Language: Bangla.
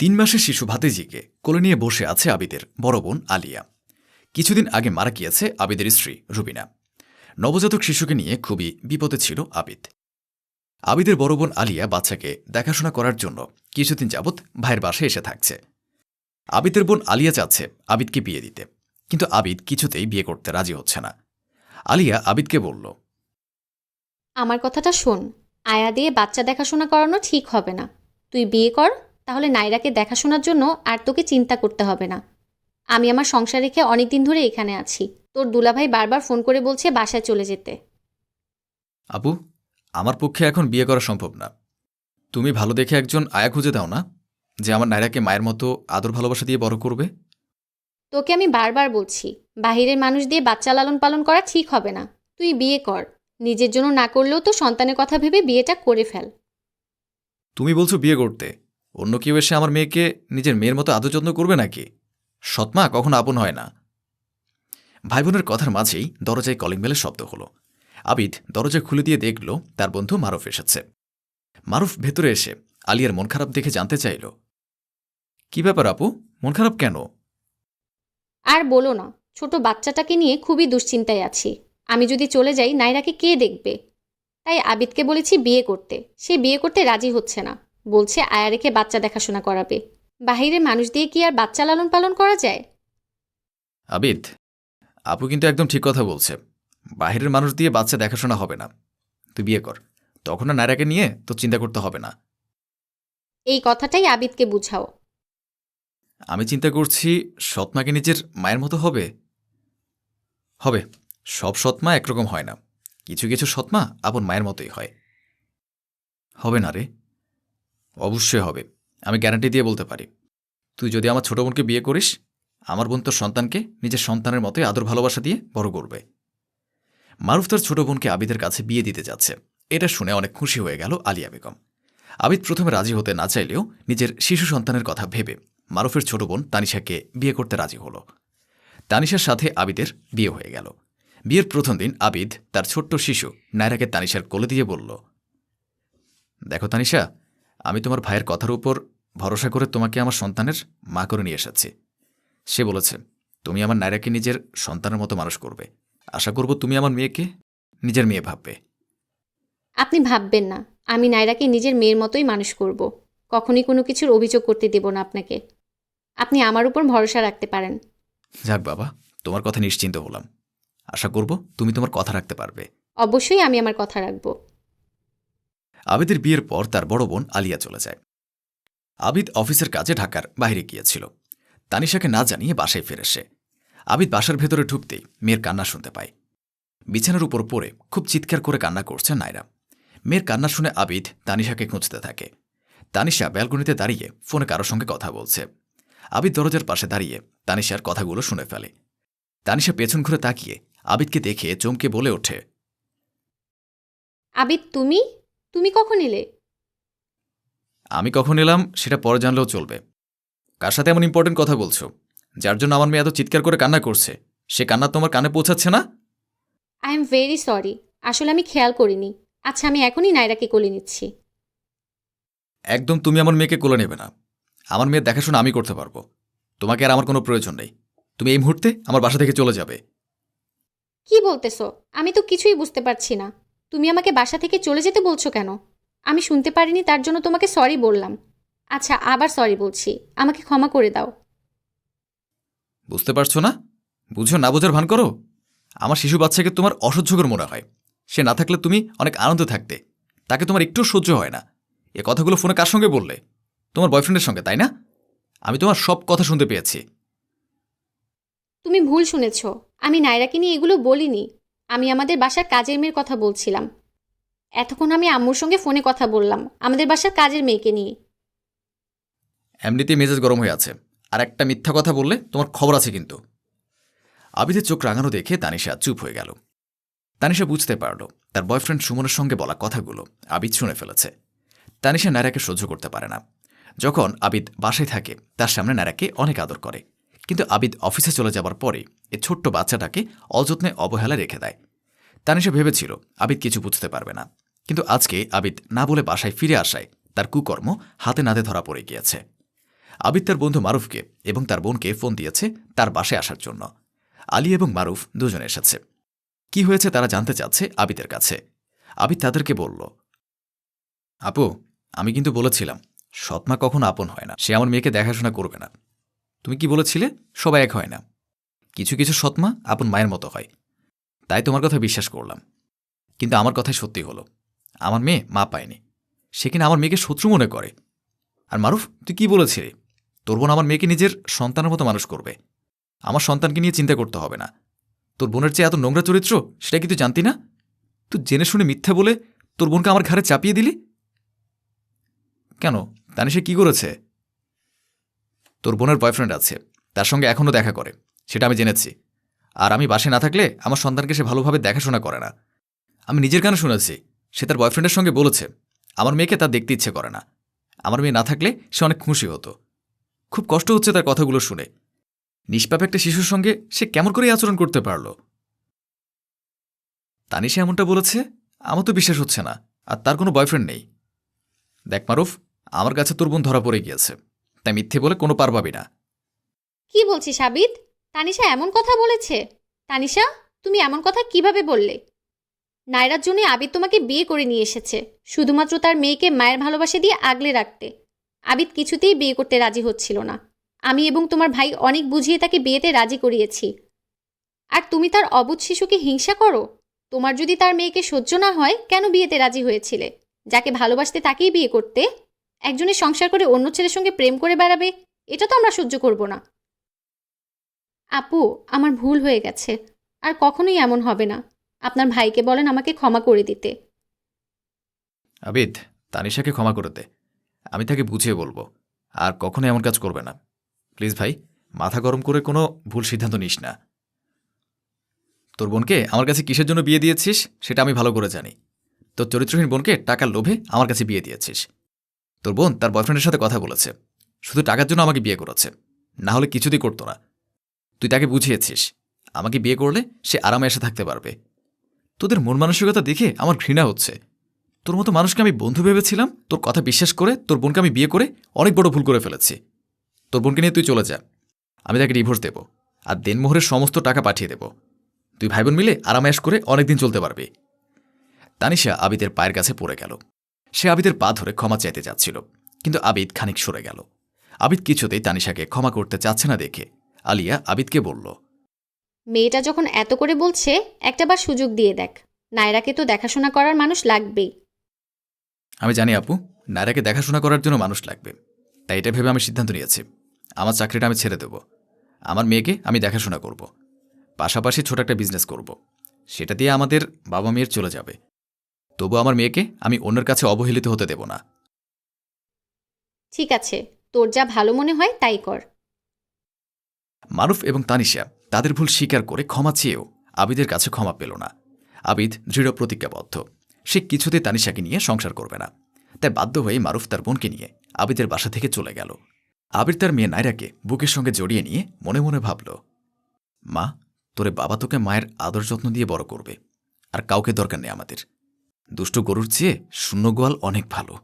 তিন মাসের শিশু ভাতিজিকে কোলে নিয়ে বসে আছে আবিদের বড় বোন আলিয়া। কিছুদিন আগে মারা গিয়েছে আবিদের স্ত্রী রুবিনা। নবজাতক শিশুকে নিয়ে খুবই বিপদে ছিল আবিদ। আবিদের বড় বোন আলিয়া বাচ্চাকে দেখাশোনা করার জন্য কিছুদিন যাবৎ ভাইয়ের বাসায় এসে থাকছে। আবিদের বোন আলিয়া চাচ্ছে আবিদকে বিয়ে দিতে, কিন্তু আবিদ কিছুতেই বিয়ে করতে রাজি হচ্ছে না। আলিয়া আবিদকে বলল, আমার কথাটা শোন। আয়া দিয়ে বাচ্চা দেখাশোনা করানো ঠিক হবে না। তুই বিয়ে কর তাহলে নাইরাকে দেখাশোনার জন্য আর তোকে চিন্তা করতে হবে না। আমি আমার সংসার রেখে অনেক দিন ধরে এখানে আছি। তোর দুলাভাই বারবার ফোন করে বলছে বাসায় চলে যেতে। আপু আমার পক্ষে এখন বিয়ে করা সম্ভব না। তুমি ভালো দেখে একজন আয়া খুঁজে দাও না যে আমার নায়রাকে মায়ের মতো আদর ভালোবাসা দিয়ে বড় করবে। তোকে আমি বারবার বলছি বাহিরের মানুষ দিয়ে বাচ্চা লালন পালন করা ঠিক হবে না। তুই বিয়ে কর নিজের জন্য না করলেও তো সন্তানের কথা ভেবে বিয়েটা করে ফেল। তুমি বলছো বিয়ে করতে অন্য কেউ এসে আমার মেয়েকে নিজের মেয়ের মতো আদর যত্ন করবে নাকি? সৎমা কখনো আপন হয় না। ভাই বোনের কথার মাঝেই দরজায় কলিং বেলের শব্দ হলো। আবিদ দরজা খুলে দিয়ে দেখল তার বন্ধু মারুফ এসেছে। মারুফ ভেতরে এসে আলিয়ার মন খারাপ দেখে জানতে চাইল, কি ব্যাপার আপু? মন খারাপ কেন? আর বলো না, ছোট বাচ্চাটাকে নিয়ে খুবই দুশ্চিন্তায় আছি। আমি যদি চলে যাই নাইরাকে কে দেখবে? তাই আবিদকে বলেছি বিয়ে করতে। সে বিয়ে করতে রাজি হচ্ছে না। বলছে আয়া রেখে বাচ্চা দেখাশোনা করাবে। বাহিরের মানুষ দিয়ে কি আর বাচ্চা লালন পালন করা যায়? আবিদ আপু কিন্তু একদম ঠিক কথা বলছে। বাইরের মানুষ দিয়ে বাচ্চা দেখাশোনা হবে না। তুই বিয়ে কর। তখন আর নায়রাকে নিয়ে তো চিন্তা করতে হবে না। এই কথাটাই আবিদকে বুঝাও। আমি চিন্তা করছি সৎমাকে নিজের মায়ের মতো হবে? হবে। সব সৎমা একরকম হয় না। কিছু কিছু সৎমা আপন মায়ের মতোই হয়। হবে না রে। অবশ্যই হবে। আমি গ্যারান্টি দিয়ে বলতে পারি। তুই যদি আমার ছোট বোনকে বিয়ে করিস, আমার বোন তোর সন্তানকে নিজের সন্তানের মতোই আদর ভালোবাসা দিয়ে বড় করবে। মারুফ তার ছোট বোনকে আবিদের কাছে বিয়ে দিতে যাচ্ছে। এটা শুনে অনেক খুশি হয়ে গেল আলিয়া বেগম। আবিদ প্রথমে রাজি হতে না চাইলেও নিজের শিশু সন্তানের কথা ভেবে মারুফের ছোট বোন তানিশাকে বিয়ে করতে রাজি হল। তানিশার সাথে আবিদের বিয়ে হয়ে গেল। বিয়ের প্রথম দিন আবিদ তার ছোট্ট শিশু নায়রাকে তানিশার কোলে দিয়ে বলল, দেখো তানিশা আমি তোমার ভাইয়ের কথার উপর ভরসা করে তোমাকে আমার সন্তানের মা করে নিয়ে এসেছি। সে বলেছে তুমি আমার নায়রাকে নিজের সন্তানের মতো মানুষ করবে। আশা করব তুমি আমার মেয়েকে নিজের মেয়ে ভাববে। আপনি ভাববেন না আমি নাইরাকে নিজের মেয়ের মতোই মানুষ করব। কখনই কোনো কিছুর অভিযোগ করতে দেব না আপনাকে। আপনি আমার উপর ভরসা রাখতে পারেন। যাক বাবা তোমার কথা নিশ্চিন্ত হলাম। আশা করব তুমি তোমার কথা রাখতে পারবে। অবশ্যই আমি আমার কথা রাখব। আবিদের বিয়ের পর তার বড় বোন আলিয়া চলে যায়। আবিদ অফিসের কাজে ঢাকার বাইরে গিয়েছিল। তানিশাকে না জানিয়ে বাসায় ফিরে সে আবিদ বাসার ভেতরে ঢুকতেই মেয়ের কান্না শুনতে পায়। বিছানার উপর পড়ে খুব চিৎকার করে কান্না করছে নায়রা। মেয়ের কান্না শুনে আবিদ তানিশাকে খুঁজতে থাকে। তানিশা ব্যালকনিতে দাঁড়িয়ে ফোনে কারোর সঙ্গে কথা বলছে। আবিদ দরজার পাশে দাঁড়িয়ে তানিশার কথাগুলো শুনে ফেলে। তানিশা পেছন ঘুরে তাকিয়ে আবিদকে দেখে চমকে বলে ওঠে, আবিদ, তুমি? তুমি কখন এলে? আমি কখন এলাম সেটা পরে জানলেও চলবে। কার সাথে এমন ইম্পর্টেন্ট কথা বলছো? যার জন্য আমার মেয়ে এত চিৎকার করে কান্না করছে। সে কান্না তোমার কানে পৌঁছাচ্ছে না? আই এম ভেরি সরি আসলে আমি খেয়াল করিনি। আচ্ছা আমি এখনই নাইরাকে কোলে নিচ্ছি। একদম তুমি আমার মেয়েকে কোলে নেবে না। আমার মেয়ের দেখাশোনা আমি করতে পারব। তোমাকে আর আমার কোনো প্রয়োজন নেই। তুমি এই মুহূর্তে আমার বাসা থেকে চলে যাবে। কি বলতেছো? আমি তো কিছুই বুঝতে পারছি না। তুমি আমাকে বাসা থেকে চলে যেতে বলছো কেন? আমি শুনতে পারিনি তার জন্য তোমাকে সরি বললাম। আচ্ছা আবার সরি বলছি। আমাকে ক্ষমা করে দাও। বুঝতে পারছ না? বুঝো না বোঝার ভান করো? আমার শিশু বাচ্চাকে তোমার অসহ্যকর মনে হয়। সে না থাকলে তুমি অনেক আনন্দে থাকতে। তাকে তোমার একটু সহ্য হয় না। এ কথাগুলো ফোনে কার সঙ্গে বললে? তোমার বয়ফ্রেন্ডের সঙ্গে তাই না? আমি তোমার সব কথা শুনতে পেয়েছি। তুমি ভুল শুনেছ। আমি নাইরাকে নিয়ে এগুলো বলিনি। আমি আমাদের বাসার কাজের মেয়ের কথা বলছিলাম। এতক্ষণ আমি আম্মুর সঙ্গে ফোনে কথা বললাম। আমাদের বাসার কাজের মেয়েকে নিয়ে। এমনিতেই মেজাজ গরম হয়ে আছে। আর একটা মিথ্যা কথা বললে তোমার খবর আছে কিন্তু। আবিদের চোখ রাঙানো দেখে তানিশা চুপ হয়ে গেল। তানিশা বুঝতে পারল, তার বয়ফ্রেন্ড সুমনের সঙ্গে বলা কথাগুলো আবিদ শুনে ফেলেছে। তানিশা নায়রাকে সহ্য করতে পারে না। যখন আবিদ বাসায় থাকে, তার সামনে নায়রাকে অনেক আদর করে। কিন্তু আবিদ অফিসে চলে যাবার পরে এ ছোট্ট বাচ্চাটাকে অযত্নে অবহেলা রেখে দেয়। তানিশা ভেবেছিল, আবিদ কিছু বুঝতে পারবে না। কিন্তু আজকে আবিদ না বলে বাসায় ফিরে আসায় তার কুকর্ম হাতে নাতে ধরা পড়ে গিয়েছে। আবিদ তার বন্ধু মারুফকে এবং তার বোনকে ফোন দিয়েছে তার বাসায় আসার জন্য। আলী এবং মারুফ দুজনে এসেছে। কি হয়েছে তারা জানতে চাচ্ছে আবিদের কাছে। আবিদ তাদেরকে বলল, আপু, আমি কিন্তু বলেছিলাম, সৎমা কখনো আপন হয় না। সে আমার মেয়েকে দেখাশোনা করবে না। তুমি কি বলেছিলে? সবাই এক হয় না। কিছু কিছু সৎমা আপন মায়ের মতো হয়। তাই তোমার কথা বিশ্বাস করলাম। কিন্তু আমার কথাই সত্যি হলো। আমার মেয়ে মা পায়নি। সে কিনা আমার মেয়েকে শত্রু মনে করে। আর মারুফ, তুই কি বলেছিলি? তোর বোন আমার মেয়েকে নিজের সন্তানের মতো মানুষ করবে। আমার সন্তানকে নিয়ে চিন্তা করতে হবে না। তোর বোনের চেয়ে এত নোংরা চরিত্র, সেটা কি তুই জানতি না? তুই জেনে শুনে মিথ্যা বলে তোর বোনকে আমার ঘাড়ে চাপিয়ে দিলি? কেন? তানিশে কি করেছে? তোর বোনের বয়ফ্রেন্ড আছে, তার সঙ্গে এখনও দেখা করে, সেটা আমি জেনেছি। আর আমি বাসে না থাকলে আমার সন্তানকে সে ভালোভাবে দেখাশোনা করে না। আমি নিজের কানে শুনেছি, সে তার বয়ফ্রেন্ডের সঙ্গে বলেছে, আমার মেয়েকে তার দেখতে ইচ্ছে করে না। আমার মেয়ে না থাকলে সে অনেক খুশি হতো। খুব কষ্ট হচ্ছে তার কথাগুলো শুনে। নিষ্পাপ একটা শিশুর সঙ্গে সে কেমন করে আচরণ করতে পারল? তানিশা এমনটা বলেছে, আমার তো বিশ্বাস হচ্ছে না, আর তার কোনো বয়ফ্রেন্ড নেই। দেখ মারুফ, আমার কাছে তোর বোন ধরা পড়ে গিয়েছে। তাই মিথ্যে বলে কোনো পার পাবি না। কি বলছিস আবিদ? তানিশা এমন কথা বলেছে? তানিশা, তুমি এমন কথা কীভাবে বললে? নায়রার জন্য আবিদ তোমাকে বিয়ে করে নিয়ে এসেছে, শুধুমাত্র তার মেয়েকে মায়ের ভালোবাসা দিয়ে আগলে রাখতে। আবিদ কিছুতেই বিয়ে করতে রাজি হচ্ছিল না। আমি এবং তোমার ভাই অনেক বুঝিয়ে তাকে বিয়েতে রাজি করিয়েছি। আর তুমি তার অবুধ শিশুকে হিংসা করো? তোমার যদি তার মেয়েকে সহ্য না হয়, কেন বিয়েতে রাজি হয়েছিলে? যাকে ভালোবাসতে তাকেই বিয়ে করতে? একজনের সংসার করে অন্য ছেলের সঙ্গে প্রেম করে বেড়াবে, এটা তো আমরা সহ্য করব না। আপু, আমার ভুল হয়ে গেছে, আর কখনোই এমন হবে না। আপনার ভাইকে বলেন আমাকে ক্ষমা করে দিতে। আবিদ, তানিশাকে ক্ষমা করে দে। আমি তাকে বুঝিয়ে বলব, আর কখনো এমন কাজ করবে না। প্লিজ ভাই, মাথা গরম করে কোনো ভুল সিদ্ধান্ত নিস না। তোর বোনকে আমার কাছে কিসের জন্য বিয়ে দিয়েছিস, সেটা আমি ভালো করে জানি। তোর চরিত্রহীন বোনকে টাকার লোভে আমার কাছে বিয়ে দিয়েছিস। তোর বোন তার বয়ফ্রেন্ডের সাথে কথা বলেছে। শুধু টাকার জন্য আমাকে বিয়ে করেছে। না হলে কিছুতেই করতো না। তুই তাকে বুঝিয়েছিস। আমাকে বিয়ে করলে সে আরামে এসে থাকতে পারবে। তোদের মন মানসিকতা দেখে আমার ঘৃণা হচ্ছে। তোর মতো মানুষকে আমি বন্ধু ভেবেছিলাম, তোর কথা বিশ্বাস করে, তোর বোনকে আমি বিয়ে করে অনেক বড় ভুল করে ফেলেছি। তোর বোনকে নিয়ে তুই চলে যা। আমি তাকে ডিভোর্স দেব। আর দেনমোহরের সমস্ত টাকা পাঠিয়ে দেব। তুই ভাই বোন মিলে আরামায়াস করে অনেকদিন চলতে পারবি। তানিশা আবিদের পায়ের কাছে পড়ে গেল। সে আবিদের পা ধরে ক্ষমা চাইতে যাচ্ছিল কিন্তু আবিদ খানিক সরে গেল। আবিদ কিছুতেই তানিশাকে ক্ষমা করতে চাচ্ছে না দেখে আলিয়া আবিদকে বলল মেয়েটা যখন এত করে বলছে একটাবার সুযোগ দিয়ে দেখ। নায়রাকে তো দেখাশোনা করার মানুষ লাগবেই। আমি জানি আপু নায়রাকে দেখাশোনা করার জন্য মানুষ লাগবে। তাই এটা ভেবে আমি সিদ্ধান্ত নিয়েছি। আমার চাকরিটা আমি ছেড়ে দেব। আমার মেয়েকে আমি দেখাশোনা করব। পাশাপাশি ছোট একটা বিজনেস করব। সেটা দিয়ে আমাদের বাবা মেয়ের চলে যাবে। তবু আমার মেয়েকে আমি অন্যের কাছে অবহেলিত হতে দেব না। ঠিক আছে তোর যা ভালো মনে হয় তাই কর। মারুফ এবং তানিশা তাদের ভুল স্বীকার করে ক্ষমা চেয়েও আবিদের কাছে ক্ষমা পেল না। আবিদ দৃঢ় প্রতিজ্ঞাবদ্ধ। সে কিছুতে তানিশাকে নিয়ে সংসার করবে না। তাই বাধ্য হয়ে মারুফ তার বোনকে নিয়ে আবিদের বাসা থেকে চলে গেল। আবির তার মেয়ে নাইরাকে বুকের সঙ্গে জড়িয়ে নিয়ে মনে মনে ভাবল মা তোরে বাবা তোকে মায়ের আদর যত্ন দিয়ে বড় করবে। আর কাউকে দরকার নেই আমাদের। দুষ্ট গরুর চেয়ে শূন্য গোয়াল অনেক ভালো।